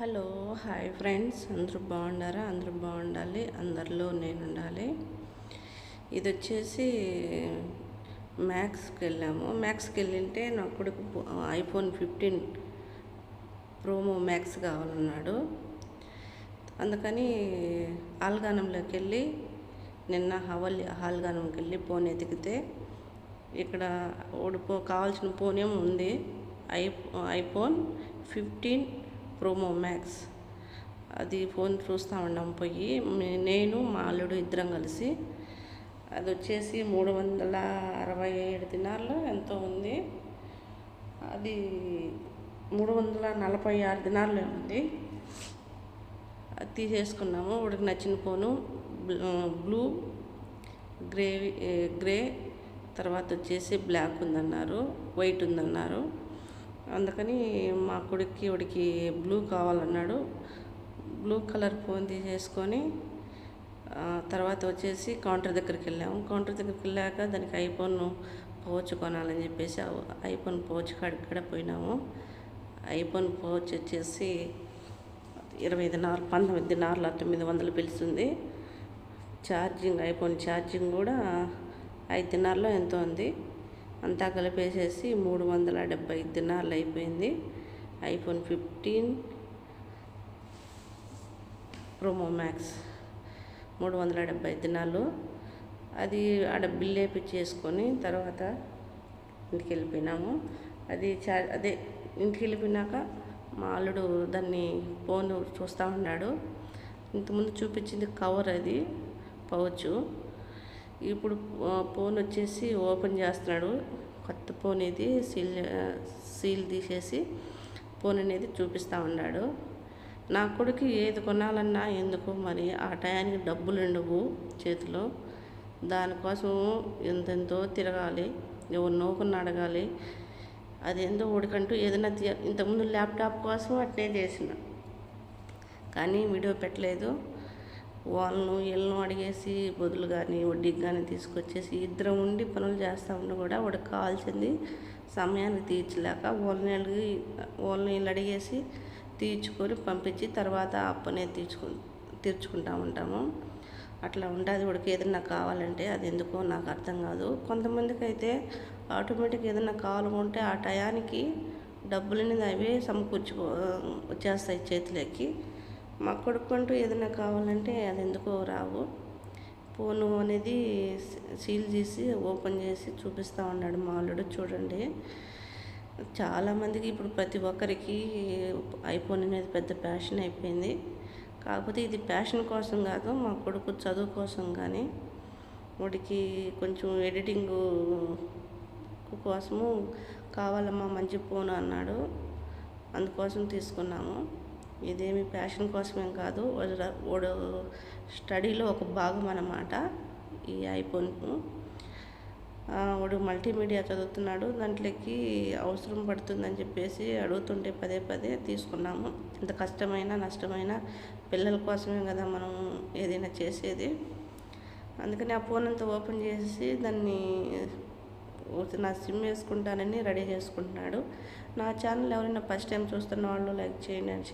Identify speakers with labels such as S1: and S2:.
S1: Hello hi friends. అందరూ బాగున్నారా? అందరూ బాగుండాలి. అందరిలో నేను ఉండాలి. ఇది వచ్చేసి మ్యాక్స్కి వెళ్ళాము. మ్యాక్స్కి వెళ్ళింటే నా కొడుకు ఐఫోన్ ఫిఫ్టీన్ ప్రోమో మ్యాక్స్ కావాలన్నాడు. అందుకని ఆల్గానంలోకి వెళ్ళి నిన్న హవల్ హాల్గానంకి వెళ్ళి ఫోన్ ఎతికితే ఇక్కడ ఓడిపో కావాల్సిన ఫోన్ ఏమి ఉంది I iPhone fifteen promo max. అది ఫోన్ చూస్తూ ఉన్నాం పోయి నేను మా అల్లుడు ఇద్దరం కలిసి అది వచ్చేసి మూడు వందల అరవై ఏడు దినాల్లో ఎంతో ఉంది. అది మూడు వందల నలభై ఆరు దినాల్లో ఉంది. అది తీసేసుకున్నాము. వాడికి నచ్చిన ఫోను బ్లూ గ్రే గ్రే తర్వాత వచ్చేసి బ్లాక్ ఉందన్నారు వైట్ ఉందన్నారు. అందుకని మా కొడుక్కి వాడికి బ్లూ కావాలన్నాడు. బ్లూ కలర్ ఫోన్ తీసేసుకొని తర్వాత వచ్చేసి కౌంటర్ దగ్గరికి వెళ్ళాము. కౌంటర్ దగ్గరికి వెళ్ళాక దానికి ఐఫోన్ పౌచ్ కొనాలని చెప్పేసి ఐఫోన్ పౌచ్ కాడికి పోయినాము. ఐఫోన్ పౌచ్ వచ్చేసి ఇరవై దినాలు పంతొమ్మిది దినార్ల తొమ్మిది వందలు పిలుస్తుంది ఛార్జింగ్ ఐఫోన్ ఛార్జింగ్ కూడా ఐదు దినాల్లో ఎంతో ఉంది. అంతా కలిపేసేసి మూడు వందల డెబ్బై దినాలు అయిపోయింది. ఐఫోన్ ఫిఫ్టీన్ ప్రోమో మ్యాక్స్ మూడు వందల డెబ్బై దినాలు అది ఆడ బిల్ వేపించేసుకొని తర్వాత ఇంటికి వెళ్ళిపోయినాము. అది చా అదే ఇంటికి వెళ్ళిపోయినాక మా అల్లుడు దాన్ని ఫోన్ చూస్తూ ఉన్నాడు. ఇంతకుముందు చూపించింది కవర్ అది పౌచు. ఇప్పుడు ఫోన్ వచ్చేసి ఓపెన్ చేస్తున్నాడు. కొత్త ఫోన్ ఇది. సీల్ సీల్ తీసేసి ఫోన్ అనేది చూపిస్తూ ఉన్నాడు. నా కొడుకు ఏది కొనాలన్నా ఎందుకు మరి? ఆ టయానికి డబ్బులు ఉండవు చేతిలో. దానికోసం ఎంతెంతో తిరగాలి. ఎవరు కొన్ని అడగాలి. అదేందో ఉడికంటూ ఏదైనా ఇంతకుముందు ల్యాప్టాప్ కోసం అట్నే చేసిన. కానీ వీడియో పెట్టలేదు. వాళ్ళను వీళ్ళను అడిగేసి బదులు కానీ వడ్డీకి కానీ తీసుకొచ్చేసి ఇద్దరం ఉండి పనులు చేస్తూ ఉండి కూడా వాడికి కావాల్సింది సమయానికి తీర్చలేక వాళ్ళని అడిగి వాళ్ళని వీళ్ళు అడిగేసి తీర్చుకొని పంపించి తర్వాత అప్పనే తీర్చుకు తీర్చుకుంటా ఉంటాము. అట్లా ఉంటుంది వాడికి ఏదైనా కావాలంటే అది ఎందుకో నాకు అర్థం కాదు. కొంతమందికి అయితే ఆటోమేటిక్ ఏదైనా కావాలనుకుంటే ఆ టయానికి డబ్బులని అవి సమకూర్చుకో వచ్చేస్తాయి చేతిలోకి. మా కొడుకు అంటూ ఏదైనా కావాలంటే అది ఎందుకో రావు. ఫోను అనేది సీల్ చేసి ఓపెన్ చేసి చూపిస్తూ ఉన్నాడు మా అల్లుడు చూడండి. చాలామందికి ఇప్పుడు ప్రతి ఒక్కరికి ఐఫోన్ అనేది పెద్ద ప్యాషన్ అయిపోయింది. కాకపోతే ఇది ప్యాషన్ కోసం కాదు మా కొడుకు చదువు కోసం కానీ వాడికి కొంచెం ఎడిటింగ్ కోసము కావాలమ్మా మంచి ఫోన్ అన్నాడు. అందుకోసం తీసుకున్నాము. ఇదేమి ప్యాషన్ కోసమేం కాదు. వాడు స్టడీలో ఒక భాగం అన్నమాట ఈ ఐఫోన్. వాడు మల్టీమీడియా చదువుతున్నాడు. దాంట్లోకి అవసరం పడుతుందని చెప్పేసి అడుగుతుంటే పదే పదే తీసుకున్నాము. ఇంత కష్టమైన నష్టమైన పిల్లల కోసమే కదా మనం ఏదైనా చేసేది. అందుకని ఆ ఫోన్ అంతా ఓపెన్ చేసి దాన్ని నా సిమ్ వేసుకుంటానని రెడీ చేసుకుంటున్నాడు. నా ఛానల్ ఎవరైనా ఫస్ట్ టైం చూస్తున్న వాళ్ళు లైక్ చేయండి